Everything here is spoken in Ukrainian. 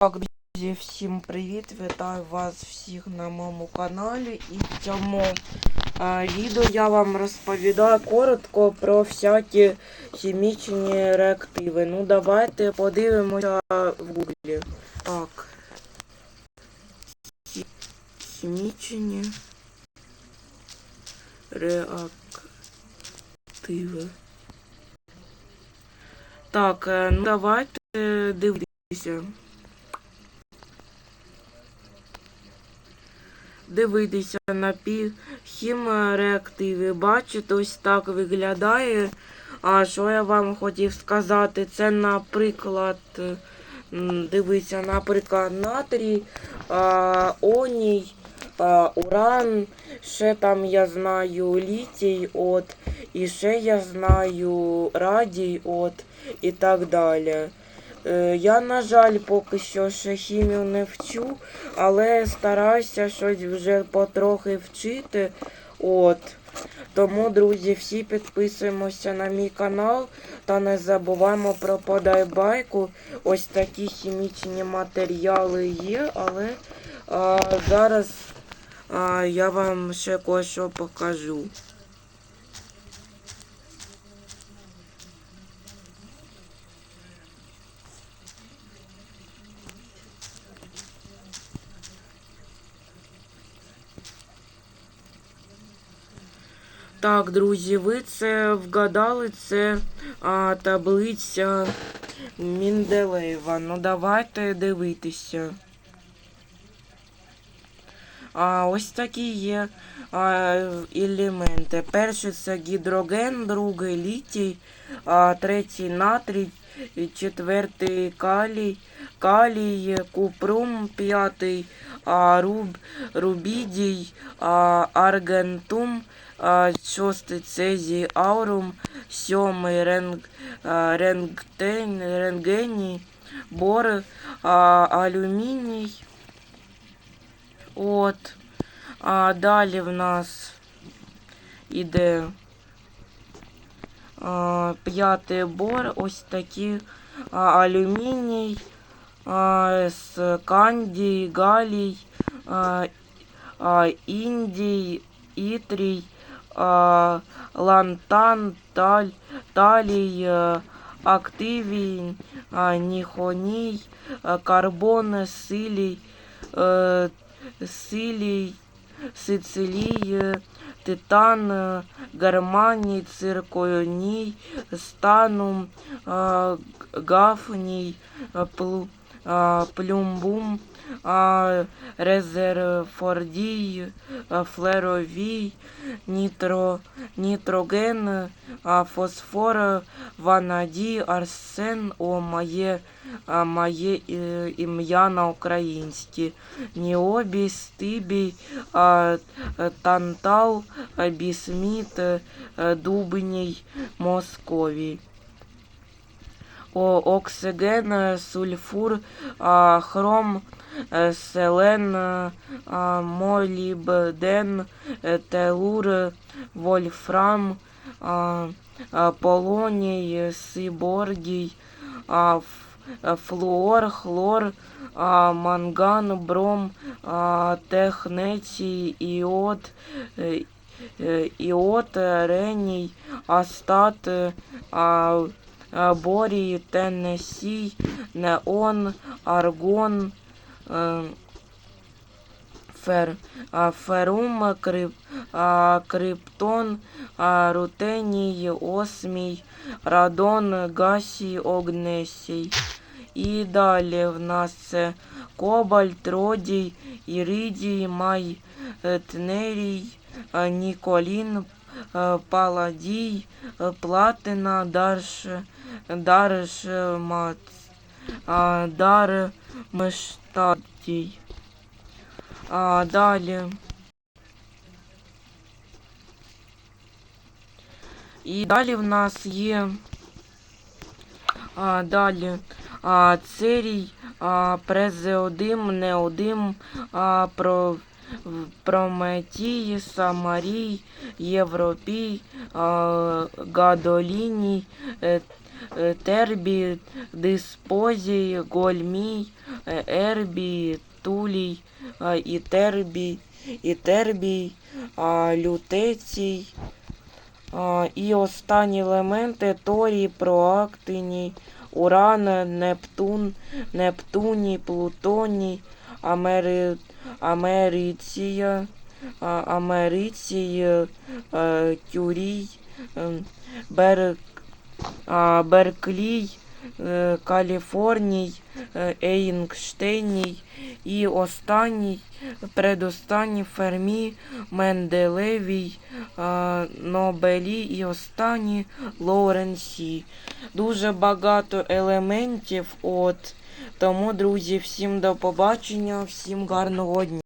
Так, друзі, всім привіт! Вітаю вас всіх на моєму каналі. І в цьому е, відео я вам розповідаю коротко про всякі хімічні реактиви. Ну, давайте подивимося в гуглі. Так. Хі- Хімічні реактиви. Так, е, ну давайте дивитися. Дивитися на пі- хімреактиви. Бачите, ось так виглядає. А що я вам хотів сказати? Це, наприклад, дивіться, наприклад, натрій, а, оній, а, уран, ще там я знаю літій, от, і ще я знаю радій, от, і так далі. Е, Я, на жаль, поки що ще хімію не вчу, але стараюся щось вже потрохи вчити. От. Тому, друзі, всі підписуємося на мій канал та не забуваємо про подайбайку. Ось такі хімічні матеріали є, але а, зараз а, я вам ще кое-що покажу. Так, друзі, ви це вгадали, це а, таблиця Мінделеєва. Ну давайте дивитися. А, ось такі є а, елементи. Перший це гідроген, другий літій, а, третій натрій, четвертий калій, калій, купрум, п'ятий руб, рубідій, аргентум, шостий цезій аурум, сьомий ренг, а, рентген, бор, алюміній. От. А далі в нас іде п'ятий бор, ось такі а, алюміній, а, з кандій, галій, а, а, індій, ітрій, а, лантан, таль, талій, а, активій, а, ніхоній, а, карбон, силій, е, силій, сицилій, титан, е, германій, цирконій, станум, а, гафній, а, плу, а, Плюмбум, резерфордій, флеровій, нітро, нітроген, фосфор, ванадій, арсен, о, моє, моє е, ім'я на українській. Ніобій, стибій, е, тантал, бісміт, е, дубній, московій. Оксиген, е, сульфур, хром, е, селен, е, молібден, телур, вольфрам, полоній, сиборгій, флуор, хлор, манган, бром, технецій, іод, іод, реній, астат, борій, теннесій, неон, аргон, е, фер, ферум, крип, криптон, рутеній, осмій, радон, гасій, огнесій. І далі в нас це кобальт, родій, іридій, май, е, тнерій, е, ніколін, е, паладій, е, платина, дарш, дарш, мац, дар мештадій. А, далі. І далі в нас є а, далі а, церій, а, презеодим, неодим, а, про, прометій, самарій, європій, гадоліній, е, е, Тербі, Диспозій, Гольмій, е, Ербі, Тулій, Ітербій, Ітербій, Лютецій. І останні елементи Торій, Проактиній, Уран, Нептун, Нептуній, Плутоній, Амери... Америція, америція, е, Тюрій, е, Бер... Берклій, Каліфорній, е, Ейнштейній і останній, предостанній Фермі, Менделевій, е, Нобелі і останній Лоуренсі. Дуже багато елементів. От. Тому, друзі, всім до побачення, всім гарного дня.